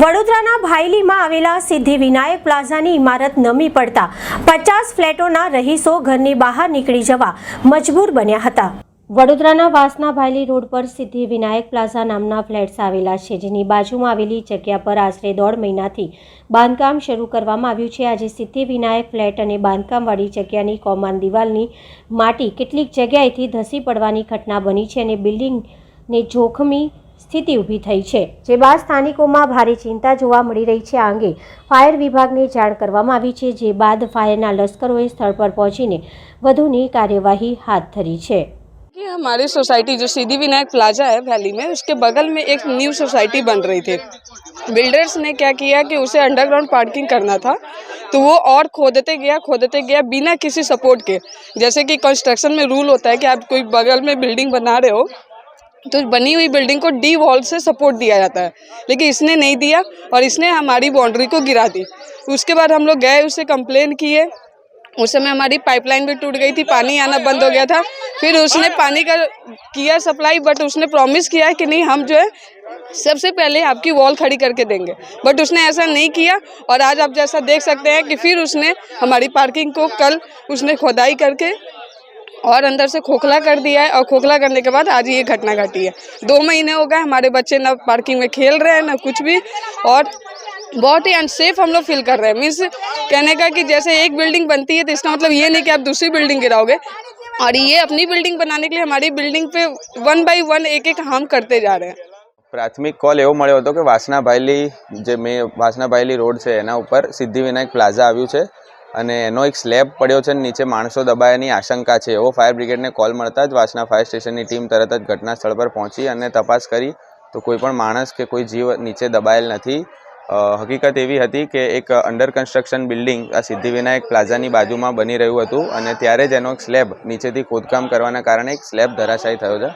વડોદરાના ભાયલીમાં આવેલા સિદ્ધિ વિનાયક પ્લાઝાની ઇમારત નમી પડતા પચાસ ફ્લેટોના રહીશો ઘરની બહાર નીકળી જવા મજબૂર બન્યા હતા વડોદરાના વાસના ભાયલી રોડ પર સિદ્ધિ વિનાયક પ્લાઝા નામના ફ્લેટ્સ આવેલા છે જેની બાજુમાં આવેલી જગ્યા પર આશરે દોઢ મહિનાથી બાંધકામ શરૂ કરવામાં આવ્યું છે આજે સિદ્ધિ વિનાયક ફ્લેટ અને બાંધકામવાળી જગ્યાની કોમાન દિવાલની માટી કેટલીક જગ્યાએથી ધસી પડવાની ઘટના બની છે અને બિલ્ડિંગને જોખમી स्थिति उभी થઈ છે જે બાદ સ્થાનિકોમાં ભારે ચિંતા જોવા મળી રહી છે આંગે ફાયર વિભાગની જાણ કરવામાં આવી છે જે બાદ ફાયરના લશ્કર હોય સ્થળ પર પહોંચીને વધુની કાર્યવાહી હાથ ધરી છે કે અમારી સોસાયટી જે સીધી વિનેક પ્લાઝા હે વેલી મેંઉસકે બગલ મે એક ન્યુ સોસાયટી બન રહી થી બિલ્ડર્સ ને ક્યા કિયા કે ઉસે અંડરગ્રાઉન્ડ પાર્કિંગ કરના થા તો વો ઓર ખોદતે ગયા ખોદતે ગયા બીના કિસ સપોર્ટ કે જેસે કી કન્સ્ટ્રક્શન મે રૂલ હોતા હે કે આપ કોઈ બગલ મે બિલ્ડિંગ બના રે હો तो बनी हुई बिल्डिंग को डी वॉल से सपोर्ट दिया जाता है लेकिन इसने नहीं दिया और इसने हमारी बाउंड्री को गिरा दी उसके बाद हम लोग गए उससे कंप्लेन किए उस समय हमारी पाइपलाइन भी टूट गई थी पानी आना बंद हो गया था फिर उसने पानी का किया सप्लाई बट उसने प्रॉमिस किया कि नहीं हम जो है सबसे पहले आपकी वॉल खड़ी करके देंगे बट उसने ऐसा नहीं किया और आज आप जैसा देख सकते हैं कि फिर उसने हमारी पार्किंग को कल उसने खुदाई करके और अंदर से खोखला कर दिया है और खोखला करने के बाद आज ये घटना घटी है दो महीने हो गए हमारे बच्चे न पार्किंग में खेल रहे हैं ना कुछ भी और बहुत ही अनसेफ हम लोग फील कर रहे हैं मीन्स कहने का कि जैसे एक बिल्डिंग बनती है तो इसका मतलब ये नहीं कि आप दूसरी बिल्डिंग गिराओगे और ये अपनी बिल्डिंग बनाने के लिए हमारी बिल्डिंग पे वन बाई वन एक एक हार्म करते जा रहे हैं प्राथमिक कॉल एवं મળ્યો હતો કે भाईली वासना મેં रोड રોડ છે એના ઉપર સિદ્ધિવિનાયક प्लाजा आयु है અને એનો એક સ્લેબ પડ્યો છે નીચે માણસો દબાયાની આશંકા છે એવો ફાયર બ્રિગેડને કોલ મળતા જ વાસના ફાયર સ્ટેશનની ટીમ તરત જ ઘટના સ્થળ પર પહોંચી અને તપાસ કરી તો કોઈ પણ માણસ કે કોઈ જીવ નીચે દબાયેલ નથી હકીકત એવી હતી કે એક અંડર કન્સ્ટ્રક્શન બિલ્ડિંગ આ સિદ્ધિવિનાયક પ્લાઝાની બાજુમાં બની રહ્યું હતું અને ત્યારે જ એનો સ્લેબ નીચેથી ખોદકામ કરવાના કારણે એક સ્લેબ ધરાશાયી થયો છે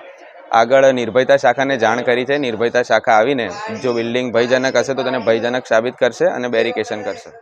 આગળ નિર્ભયતા શાખાને જાણ કરી છે નિર્ભયતા શાખા આવીને જો બિલ્ડિંગ ભયજનક હશે તો તેને ભયજનક સાબિત કરશે અને બેરિકેશન કરશે